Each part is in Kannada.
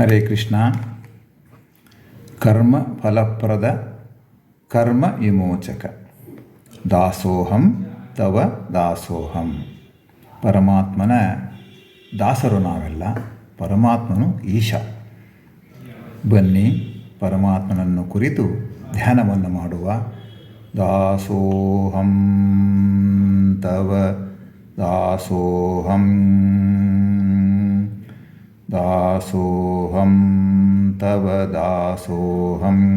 ಹರೇ ಕೃಷ್ಣ. ಕರ್ಮ ಫಲಪ್ರದ ಕರ್ಮ ವಿಮೋಚಕ. ದಾಸೋಹಂ ತವ ದಾಸೋಹಂ. ಪರಮಾತ್ಮನ ದಾಸರು ನಾವೆಲ್ಲ, ಪರಮಾತ್ಮನು ಈಶ. ಬನ್ನಿ ಪರಮಾತ್ಮನನ್ನು ಕುರಿತು ಧ್ಯಾನವನ್ನು ಮಾಡುವ. ದಾಸೋಹಂ ತವ ದಾಸೋಹಂ. ದಾಸೋಹಂ, ತವ ದಾಸೋಹಂ.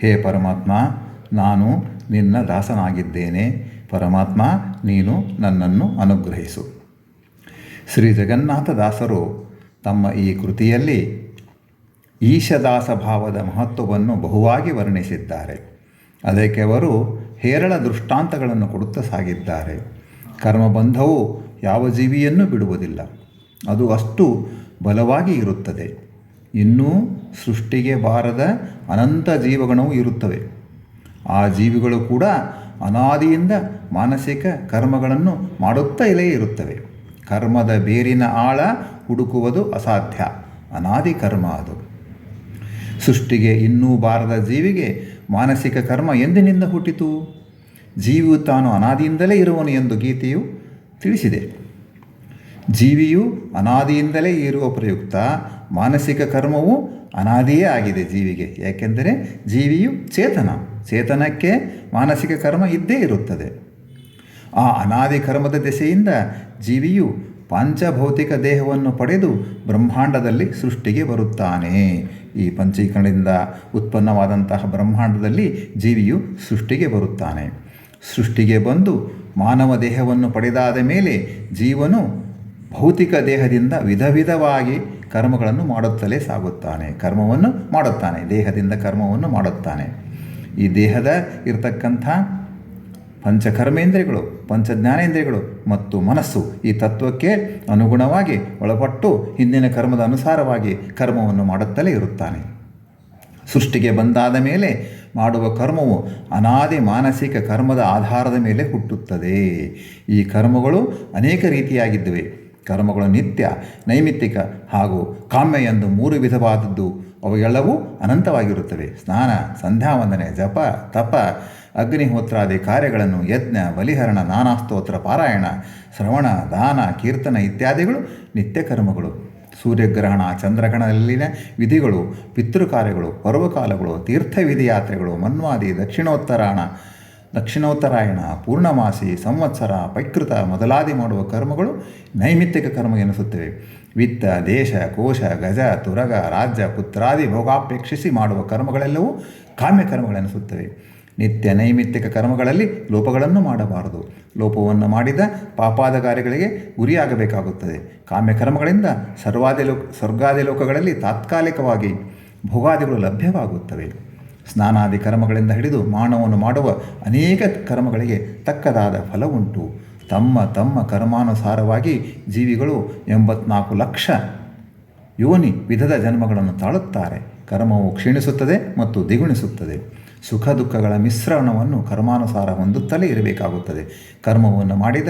ಹೇ ಪರಮಾತ್ಮ, ನಾನು ನಿನ್ನ ದಾಸನಾಗಿದ್ದೇನೆ. ಪರಮಾತ್ಮ, ನೀನು ನನ್ನನ್ನು ಅನುಗ್ರಹಿಸು. ಶ್ರೀ ಜಗನ್ನಾಥ ದಾಸರು ತಮ್ಮ ಈ ಕೃತಿಯಲ್ಲಿ ಈಶದಾಸ ಭಾವದ ಮಹತ್ವವನ್ನು ಬಹುವಾಗಿ ವರ್ಣಿಸಿದ್ದಾರೆ. ಅದಕ್ಕೆ ಅವರು ಹೇರಳ ದೃಷ್ಟಾಂತಗಳನ್ನು ಕೊಡುತ್ತಾ ಸಾಗಿದ್ದಾರೆ. ಕರ್ಮಬಂಧವು ಯಾವ ಜೀವಿಯನ್ನು ಬಿಡುವುದಿಲ್ಲ. ಅದು ಅಷ್ಟು ಬಲವಾಗಿ ಇರುತ್ತದೆ. ಇನ್ನೂ ಸೃಷ್ಟಿಗೆ ಬಾರದ ಅನಂತ ಜೀವಗಣವು ಇರುತ್ತವೆ. ಆ ಜೀವಿಗಳು ಕೂಡ ಅನಾದಿಯಿಂದ ಮಾನಸಿಕ ಕರ್ಮಗಳನ್ನು ಮಾಡುತ್ತಲೇ ಇರುತ್ತವೆ. ಕರ್ಮದ ಬೇರಿನ ಆಳ ಹುಡುಕುವುದು ಅಸಾಧ್ಯ. ಅನಾದಿ ಕರ್ಮ ಅದು. ಸೃಷ್ಟಿಗೆ ಇನ್ನೂ ಬಾರದ ಜೀವಿಗೆ ಮಾನಸಿಕ ಕರ್ಮ ಎಂದಿನಿಂದ ಹುಟ್ಟಿತು? ಜೀವಿಯು ತಾನು ಅನಾದಿಯಿಂದಲೇ ಇರುವನು ಎಂದು ಗೀತೆಯು ತಿಳಿಸಿದೆ. ಜೀವಿಯು ಅನಾದಿಯಿಂದಲೇ ಇರುವ ಪ್ರಯುಕ್ತ ಮಾನಸಿಕ ಕರ್ಮವು ಅನಾದಿಯೇ ಆಗಿದೆ ಜೀವಿಗೆ. ಯಾಕೆಂದರೆ ಜೀವಿಯು ಚೇತನ, ಚೇತನಕ್ಕೆ ಮಾನಸಿಕ ಕರ್ಮ ಇದ್ದೇ ಇರುತ್ತದೆ. ಆ ಅನಾದಿ ಕರ್ಮದ ದೆಸೆಯಿಂದ ಜೀವಿಯು ಪಂಚಭೌತಿಕ ದೇಹವನ್ನು ಪಡೆದು ಬ್ರಹ್ಮಾಂಡದಲ್ಲಿ ಸೃಷ್ಟಿಗೆ ಬರುತ್ತಾನೆ. ಈ ಪಂಚೀಕರಣದಿಂದ ಉತ್ಪನ್ನವಾದಂತಹ ಬ್ರಹ್ಮಾಂಡದಲ್ಲಿ ಜೀವಿಯು ಸೃಷ್ಟಿಗೆ ಬರುತ್ತಾನೆ. ಸೃಷ್ಟಿಗೆ ಬಂದು ಮಾನವ ದೇಹವನ್ನು ಪಡೆದಾದ ಮೇಲೆ ಜೀವನು ಭೌತಿಕ ದೇಹದಿಂದ ವಿಧ ವಿಧವಾಗಿ ಕರ್ಮಗಳನ್ನು ಮಾಡುತ್ತಲೇ ಸಾಗುತ್ತಾನೆ. ಕರ್ಮವನ್ನು ಮಾಡುತ್ತಾನೆ. ದೇಹದಿಂದ ಕರ್ಮವನ್ನು ಮಾಡುತ್ತಾನೆ. ಈ ದೇಹದ ಇರತಕ್ಕಂಥ ಪಂಚಕರ್ಮೇಂದ್ರಿಯಗಳು, ಪಂಚಜ್ಞಾನೇಂದ್ರಿಯಗಳು ಮತ್ತು ಮನಸ್ಸು ಈ ತತ್ವಕ್ಕೆ ಅನುಗುಣವಾಗಿ ಒಳಪಟ್ಟು ಹಿಂದಿನ ಕರ್ಮದ ಅನುಸಾರವಾಗಿ ಕರ್ಮವನ್ನು ಮಾಡುತ್ತಲೇ ಇರುತ್ತಾನೆ. ಸೃಷ್ಟಿಗೆ ಬಂದಾದ ಮೇಲೆ ಮಾಡುವ ಕರ್ಮವು ಅನಾದಿ ಮಾನಸಿಕ ಕರ್ಮದ ಆಧಾರದ ಮೇಲೆ ಹುಟ್ಟುತ್ತದೆ. ಈ ಕರ್ಮಗಳು ಅನೇಕ ರೀತಿಯಾಗಿದ್ದವೆ. ಕರ್ಮಗಳು ನಿತ್ಯ, ನೈಮಿತ್ತಿಕ ಹಾಗೂ ಕಾಮ್ಯ ಎಂದು ಮೂರು ವಿಧವಾದದ್ದು. ಅವುಗಳೆಲ್ಲವೂ ಅನಂತವಾಗಿರುತ್ತವೆ. ಸ್ನಾನ ಸಂಧ್ಯಾವಂದನೆ ಜಪ, ತಪ ಅಗ್ನಿಹೋತ್ರಾದಿ ಕಾರ್ಯಗಳನ್ನು ಯಜ್ಞ, ಬಲಿಹರಣ ನಾನಾಸ್ತೋತ್ರ ಪಾರಾಯಣ, ಶ್ರವಣ, ದಾನ, ಕೀರ್ತನ ಇತ್ಯಾದಿಗಳು ನಿತ್ಯ ಕರ್ಮಗಳು. ಸೂರ್ಯಗ್ರಹಣ, ಚಂದ್ರಗ್ರಹಣದಲ್ಲಿನ ವಿಧಿಗಳು, ಪಿತೃಕಾರ್ಯಗಳು, ಪರ್ವಕಾಲಗಳು ತೀರ್ಥವಿಧಿ ಯಾತ್ರೆಗಳು ಮನ್ವಾದಿ ದಕ್ಷಿಣೋತ್ತರಾಯಣ ದಕ್ಷಿಣೋತ್ತರಾಯಣ, ಪೂರ್ಣಮಾಸಿ, ಸಂವತ್ಸರ, ಪೈಕೃತ ಮೊದಲಾದಿ ಮಾಡುವ ಕರ್ಮಗಳು ನೈಮಿತ್ತಿಕ ಕರ್ಮ ಎನಿಸುತ್ತವೆ. ವಿತ್ತ, ದೇಶ, ಕೋಶ, ಗಜ, ತುರಗ, ರಾಜ್ಯ, ಪುತ್ರಾದಿ ಭೋಗಾಪೇಕ್ಷಿಸಿ ಮಾಡುವ ಕರ್ಮಗಳೆಲ್ಲವೂ ಕಾಮ್ಯ ಕರ್ಮಗಳೆನಿಸುತ್ತವೆ ನಿತ್ಯ ನೈಮಿತ್ತಿಕ ಕರ್ಮಗಳಲ್ಲಿ ಲೋಪಗಳನ್ನು ಮಾಡಬಾರದು. ಲೋಪವನ್ನು ಮಾಡಿದ ಪಾಪಾದ ಕಾರ್ಯಗಳಿಗೆ ಗುರಿಯಾಗಬೇಕಾಗುತ್ತದೆ ಲೋಕ, ಸ್ವರ್ಗಾದಿ ಲೋಕಗಳಲ್ಲಿ ತಾತ್ಕಾಲಿಕವಾಗಿ ಭೋಗಾದಿಗಳು ಲಭ್ಯವಾಗುತ್ತವೆ. ಸ್ನಾನಾದಿ ಕರ್ಮಗಳಿಂದ ಹಿಡಿದು ಮಾನವನು ಮಾಡುವ ಅನೇಕ ಕರ್ಮಗಳಿಗೆ ತಕ್ಕದಾದ ಫಲ ಉಂಟು ತಮ್ಮ ತಮ್ಮ ಕರ್ಮಾನುಸಾರವಾಗಿ ಜೀವಿಗಳು ಎಂಬತ್ನಾಲ್ಕು ಲಕ್ಷ ಯೋನಿ ವಿಧದ ಜನ್ಮಗಳನ್ನು ತಾಳುತ್ತಾರೆ. ಕರ್ಮವು ಕ್ಷೀಣಿಸುತ್ತದೆ ಮತ್ತು ದ್ವಿಗುಣಿಸುತ್ತದೆ. ಸುಖ ದುಃಖಗಳ ಮಿಶ್ರಣವನ್ನು ಕರ್ಮಾನುಸಾರ ಹೊಂದುತ್ತಲೇ ಇರಬೇಕಾಗುತ್ತದೆ. ಕರ್ಮವನ್ನು ಮಾಡಿದ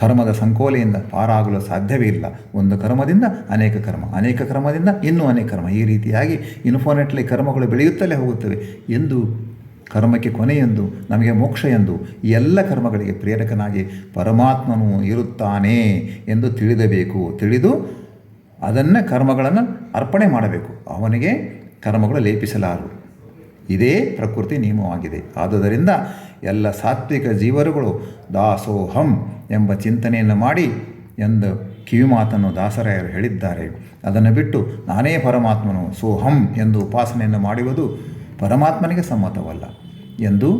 ಕರ್ಮದ ಸಂಕೋಲೆಯಿಂದ ಪಾರಾಗಲು ಸಾಧ್ಯವೇ ಇಲ್ಲ. ಒಂದು ಕರ್ಮದಿಂದ ಅನೇಕ ಕರ್ಮ, ಅನೇಕ ಕರ್ಮದಿಂದ ಇನ್ನೂ ಅನೇಕ ಕರ್ಮ. ಈ ರೀತಿಯಾಗಿ ಇನ್ಫೋನೆಟ್ಲಿ ಕರ್ಮಗಳು ಬೆಳೆಯುತ್ತಲೇ ಹೋಗುತ್ತವೆ. ಎಂದು ಕರ್ಮಕ್ಕೆ ಕೊನೆಯೆಂದು, ನಮಗೆ ಮೋಕ್ಷ ಎಂದು ಎಲ್ಲ ಕರ್ಮಗಳಿಗೆ ಪ್ರೇರಕನಾಗಿ ಪರಮಾತ್ಮನು ಇರುತ್ತಾನೆ ಎಂದು ತಿಳಿದಬೇಕು. ತಿಳಿದು ಅದನ್ನು ಕರ್ಮಗಳನ್ನು ಅರ್ಪಣೆ ಮಾಡಬೇಕು. ಅವನಿಗೆ ಕರ್ಮಗಳು ಲೇಪಿಸಲಾರು. ಇದೇ ಪ್ರಕೃತಿ ನಿಯಮವಾಗಿದೆ. ಆದುದರಿಂದ ಎಲ್ಲ ಸಾತ್ವಿಕ ಜೀವರುಗಳು ದಾಸೋಹಂ ಎಂಬ ಚಿಂತನೆಯನ್ನು ಮಾಡಿ ಎಂದು ಕಿವಿಮಾತನ್ನು ದಾಸರಾಯರು ಹೇಳಿದ್ದಾರೆ. ಅದನ್ನು ಬಿಟ್ಟು ನಾನೇ ಪರಮಾತ್ಮನು ಸೋಹಂ ಎಂದು ಉಪಾಸನೆಯನ್ನು ಮಾಡುವುದು ಪರಮಾತ್ಮನಿಗೆ ಸಮ್ಮತವಲ್ಲ ಎಂದು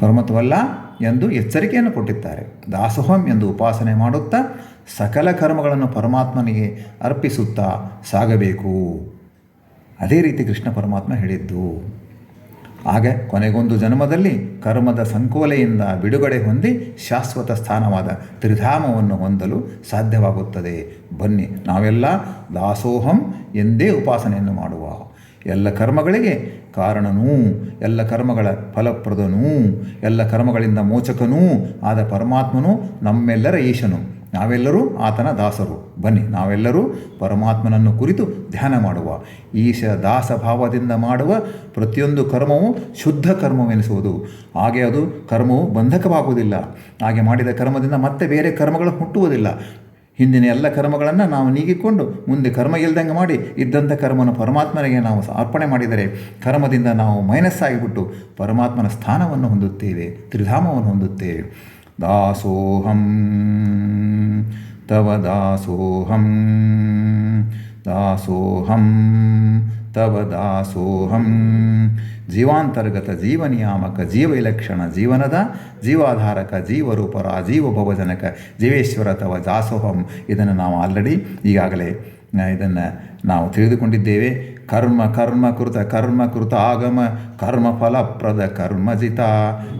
ಪರಮತವಲ್ಲ ಎಂದು ಎಚ್ಚರಿಕೆಯನ್ನು ಕೊಟ್ಟಿದ್ದಾರೆ. ದಾಸೋಹಂ ಎಂದು ಉಪಾಸನೆ ಮಾಡುತ್ತಾ ಸಕಲ ಕರ್ಮಗಳನ್ನು ಪರಮಾತ್ಮನಿಗೆ ಅರ್ಪಿಸುತ್ತಾ ಸಾಗಬೇಕು. ಅದೇ ರೀತಿ ಕೃಷ್ಣ ಪರಮಾತ್ಮ ಹೇಳಿದ್ದು, ಆಗ ಕೊನೆಗೊಂದು ಜನ್ಮದಲ್ಲಿ ಕರ್ಮದ ಸಂಕೋಲೆಯಿಂದ ಬಿಡುಗಡೆ ಹೊಂದಿ ಶಾಶ್ವತ ಸ್ಥಾನವಾದ ತ್ರಿಧಾಮವನ್ನು ಹೊಂದಲು ಸಾಧ್ಯವಾಗುತ್ತದೆ. ಬನ್ನಿ, ನಾವೆಲ್ಲ ದಾಸೋಹಂ ಎಂದೇ ಉಪಾಸನೆಯನ್ನು ಮಾಡುವ. ಎಲ್ಲ ಕರ್ಮಗಳಿಗೆ ಕಾರಣನೂ, ಎಲ್ಲ ಕರ್ಮಗಳ ಫಲಪ್ರದನೂ, ಎಲ್ಲ ಕರ್ಮಗಳಿಂದ ಮೋಚಕನೂ ಆದ ಪರಮಾತ್ಮನು ನಮ್ಮೆಲ್ಲರ ಈಶನು. ನಾವೆಲ್ಲರೂ ಆತನ ದಾಸರು. ಬನ್ನಿ, ನಾವೆಲ್ಲರೂ ಪರಮಾತ್ಮನನ್ನು ಕುರಿತು ಧ್ಯಾನ ಮಾಡುವ. ಈಶ ದಾಸ ಭಾವದಿಂದ ಮಾಡುವ ಪ್ರತಿಯೊಂದು ಕರ್ಮವು ಶುದ್ಧ ಕರ್ಮವೆನಿಸುವುದು. ಹಾಗೆ ಅದು ಕರ್ಮವು ಬಂಧಕವಾಗುವುದಿಲ್ಲ. ಹಾಗೆ ಮಾಡಿದ ಕರ್ಮದಿಂದ ಮತ್ತೆ ಬೇರೆ ಕರ್ಮಗಳು ಹುಟ್ಟುವುದಿಲ್ಲ. ಹಿಂದಿನ ಎಲ್ಲ ಕರ್ಮಗಳನ್ನು ನಾವು ನೀಗಿಕೊಂಡು ಮುಂದೆ ಕರ್ಮ ಇಲ್ದಂಗೆ ಮಾಡಿ ಇದ್ದಂಥ ಕರ್ಮವನ್ನು ಪರಮಾತ್ಮನಿಗೆ ನಾವು ಅರ್ಪಣೆ ಮಾಡಿದರೆ ಕರ್ಮದಿಂದ ನಾವು ಮೈನಸ್ ಆಗಿಬಿಟ್ಟು ಪರಮಾತ್ಮನ ಸ್ಥಾನವನ್ನು ಹೊಂದುತ್ತೇವೆ, ತ್ರಿಧಾಮವನ್ನು ಹೊಂದುತ್ತೇವೆ. ದಾಸೋಹಂ, ತವ ದಾಸೋಹಂ ದಾಸೋಹಂ, ತವ ದಾಸೋಹಂ. ಜೀವಾಂತರ್ಗತ, ಜೀವನಿಯಾಮಕ, ಜೀವವಿಲಕ್ಷಣ, ಜೀವನದ ಜೀವಾಧಾರಕ, ಜೀವರೂಪರ, ಜೀವಭವಜನಕ, ಜೀವೇಶ್ವರ ತವ ದಾಸೋಹಂ. ಇದನ್ನು ನಾವು ಆಲ್ರೆಡಿ ಈಗಾಗಲೇ, ಇದನ್ನು ನಾವು ತಿಳಿದುಕೊಂಡಿದ್ದೇವೆ. ಕರ್ಮ ಕರ್ಮ ಕೃತ ಕರ್ಮ ಕೃತ ಆಗಮ, ಕರ್ಮ ಫಲಪ್ರದ ಕರ್ಮಜಿತ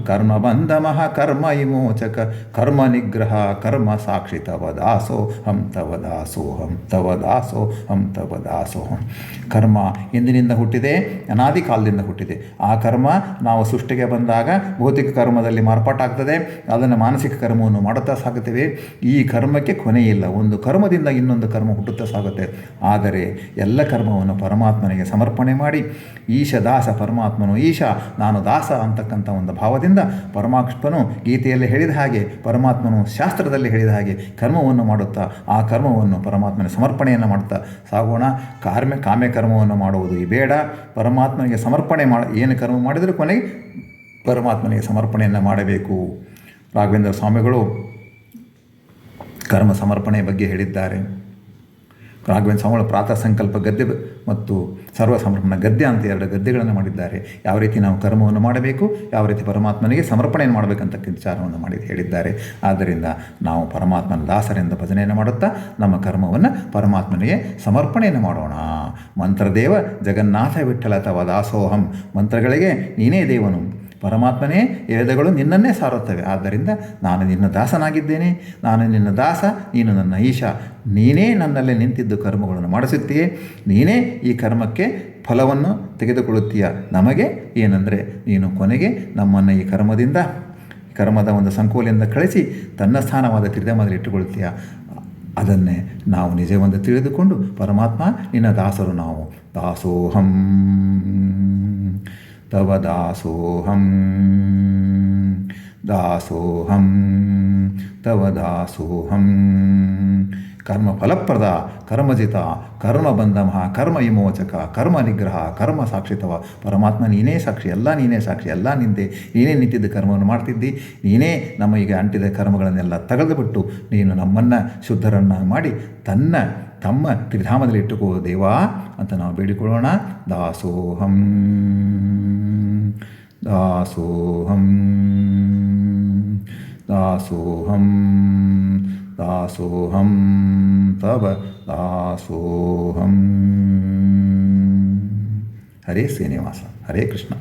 ಕರ್ಮ ಬಂಧಮಃ ಕರ್ಮ ವಿಮೋಚಕ, ಕರ್ಮ ನಿಗ್ರಹ, ಕರ್ಮ ಸಾಕ್ಷಿ ತವ ದಾಸೋ ಹಂ ತವ ದಾಸೋ ಹಂ ತವ ದಾಸೋ ಹಂ ತವ ದಾಸೋ ಹಂ. ಕರ್ಮ ಎಂದಿನಿಂದ ಹುಟ್ಟಿದೆ? ಅನಾದಿ ಕಾಲದಿಂದ ಹುಟ್ಟಿದೆ. ಆ ಕರ್ಮ ನಾವು ಸೃಷ್ಟಿಗೆ ಬಂದಾಗ ಭೌತಿಕ ಕರ್ಮದಲ್ಲಿ ಮಾರ್ಪಾಟಾಗ್ತದೆ. ಅದನ್ನು ಮಾನಸಿಕ ಕರ್ಮವನ್ನು ಮಾಡುತ್ತಾ ಸಾಗುತ್ತೇವೆ. ಈ ಕರ್ಮಕ್ಕೆ ಕೊನೆಯಿಲ್ಲ. ಒಂದು ಕರ್ಮದಿಂದ ಇನ್ನೊಂದು ಕರ್ಮ ಹುಟ್ಟುತ್ತಾ ಸಾಗುತ್ತೆ. ಆದರೆ ಎಲ್ಲ ಕರ್ಮವನ್ನು ಪರಮಾತ್ಮನಿಗೆ ಸಮರ್ಪಣೆ ಮಾಡಿ. ಈಶ ದಾಸ ಪರಮಾತ್ಮನು ಈಶ, ನಾನು ದಾಸ ಅಂತಕ್ಕಂಥ ಒಂದು ಭಾವದಿಂದ ಪರಮಾತ್ಮನು ಗೀತೆಯಲ್ಲಿ ಹೇಳಿದ ಹಾಗೆ, ಪರಮಾತ್ಮನು ಶಾಸ್ತ್ರದಲ್ಲಿ ಹೇಳಿದ ಹಾಗೆ ಕರ್ಮವನ್ನು ಮಾಡುತ್ತಾ, ಆ ಕರ್ಮವನ್ನು ಪರಮಾತ್ಮನ ಸಮರ್ಪಣೆಯನ್ನು ಮಾಡುತ್ತಾ ಸಾಗೋಣ ಕಾರ್ಮ್ಯ ಕಾಮ್ಯ ಕರ್ಮವನ್ನು ಮಾಡುವುದು ಈ ಬೇಡ. ಪರಮಾತ್ಮನಿಗೆ ಸಮರ್ಪಣೆ ಮಾಡ ಏನು ಕರ್ಮ ಮಾಡಿದರೂ ಕೊನೆಗೆ ಪರಮಾತ್ಮನಿಗೆ ಸಮರ್ಪಣೆಯನ್ನು ಮಾಡಬೇಕು. ರಾಘವೇಂದ್ರ ಸ್ವಾಮಿಗಳು ಕರ್ಮ ಸಮರ್ಪಣೆ ಬಗ್ಗೆ ಹೇಳಿದ್ದಾರೆ. ರಾಘವೇಂದ್ರ ಸ್ವಾಮಿಗಳ ಪ್ರಾತಃ ಸಂಕಲ್ಪ ಗದ್ಯ ಮತ್ತು ಸರ್ವ ಸಮರ್ಪಣ ಗದ್ಯ ಅಂತ ಎರಡು ಗದ್ಯಗಳನ್ನು ಮಾಡಿದ್ದಾರೆ. ಯಾವ ರೀತಿ ನಾವು ಕರ್ಮವನ್ನು ಮಾಡಬೇಕು, ಯಾವ ರೀತಿ ಪರಮಾತ್ಮನಿಗೆ ಸಮರ್ಪಣೆಯನ್ನು ಮಾಡಬೇಕಂತ ವಿಚಾರವನ್ನು ಮಾಡಿ ಹೇಳಿದ್ದಾರೆ. ಆದ್ದರಿಂದ ನಾವು ಪರಮಾತ್ಮನ ದಾಸರಿಂದ ಭಜನೆಯನ್ನು ಮಾಡುತ್ತಾ, ನಮ್ಮ ಕರ್ಮವನ್ನು ಪರಮಾತ್ಮನಿಗೆ ಸಮರ್ಪಣೆಯನ್ನು ಮಾಡೋಣ. ಮಂತ್ರದೇವ ಜಗನ್ನಾಥ ವಿಠಲ ಅಥವಾ ದಾಸೋಹಂ. ಮಂತ್ರಗಳಿಗೆ ನೀನೇ ದೇವನು. ಪರಮಾತ್ಮನೇ, ವೇದಗಳು ನಿನ್ನನ್ನೇ ಸಾರುತ್ತವೆ. ಆದ್ದರಿಂದ ನಾನು ನಿನ್ನ ದಾಸನಾಗಿದ್ದೇನೆ. ನಾನು ನಿನ್ನ ದಾಸ, ನೀನು ನನ್ನ ಈಶ. ನೀನೇ ನನ್ನಲ್ಲೇ ನಿಂತಿದ್ದು ಕರ್ಮಗಳನ್ನು ಮಾಡಿಸುತ್ತೀಯೇ. ನೀನೇ ಈ ಕರ್ಮಕ್ಕೆ ಫಲವನ್ನು ತೆಗೆದುಕೊಳ್ಳುತ್ತೀಯ. ನಮಗೆ ಏನಂದರೆ, ನೀನು ಕೊನೆಗೆ ನಮ್ಮನ್ನು ಈ ಕರ್ಮದಿಂದ ಕರ್ಮದ ಒಂದು ಸಂಕೋಲೆಯಿಂದ ಕಳಿಸಿ ತನ್ನ ಸ್ಥಾನವಾದ ತ್ರಿಧಮದಲ್ಲಿ ಇಟ್ಟುಕೊಳ್ಳುತ್ತೀಯ. ಅದನ್ನೇ ನಾವು ನಿಜವೆಂದು ತಿಳಿದುಕೊಂಡು ಪರಮಾತ್ಮ, ನಿನ್ನ ದಾಸರು ನಾವು. ದಾಸೋಹಂ. ತವ ದಾಸೋಹಂ ದಾಸೋಹಂ ತವ ದಾಸೋಹಂ ಕರ್ಮ ಫಲಪ್ರದ ಕರ್ಮಜಿತ ಕರ್ಮ ಬಂಧಮ ಕರ್ಮ ವಿಮೋಚಕ ಕರ್ಮ ನಿಗ್ರಹ ಕರ್ಮ ಸಾಕ್ಷಿತವ ಪರಮಾತ್ಮ ನೀನೇ ಸಾಕ್ಷಿ, ಎಲ್ಲ ನೀನೇ ಸಾಕ್ಷಿ, ಎಲ್ಲ ನಿಂತೆ ನೀನೇ ನಿಂತಿದ್ದ ಕರ್ಮವನ್ನು ಮಾಡ್ತಿದ್ದಿ, ನೀನೇ ನಮ್ಮ ಈಗ ಅಂಟಿದ ಕರ್ಮಗಳನ್ನೆಲ್ಲ ತೆಗೆದುಬಿಟ್ಟು ನೀನು ನಮ್ಮನ್ನು ಶುದ್ಧರನ್ನು ಮಾಡಿ, ತನ್ನ ತಮ್ಮ ತ್ರಿಧಾಮದಲ್ಲಿ ಇಟ್ಟುಕೋ ದೇವಾ ಅಂತ ನಾವು ಬೇಡಿಕೊಳ್ಳೋಣ. ದಾಸೋಹಂ. ದಾಸೋಹಂ. ದಾಸೋಹಂ. ದಾಸೋಹಂ. ತವ ದಾಸೋಹಂ. ಹರೇ ಶ್ರೀನಿವಾಸ, ಹರೇ ಕೃಷ್ಣ.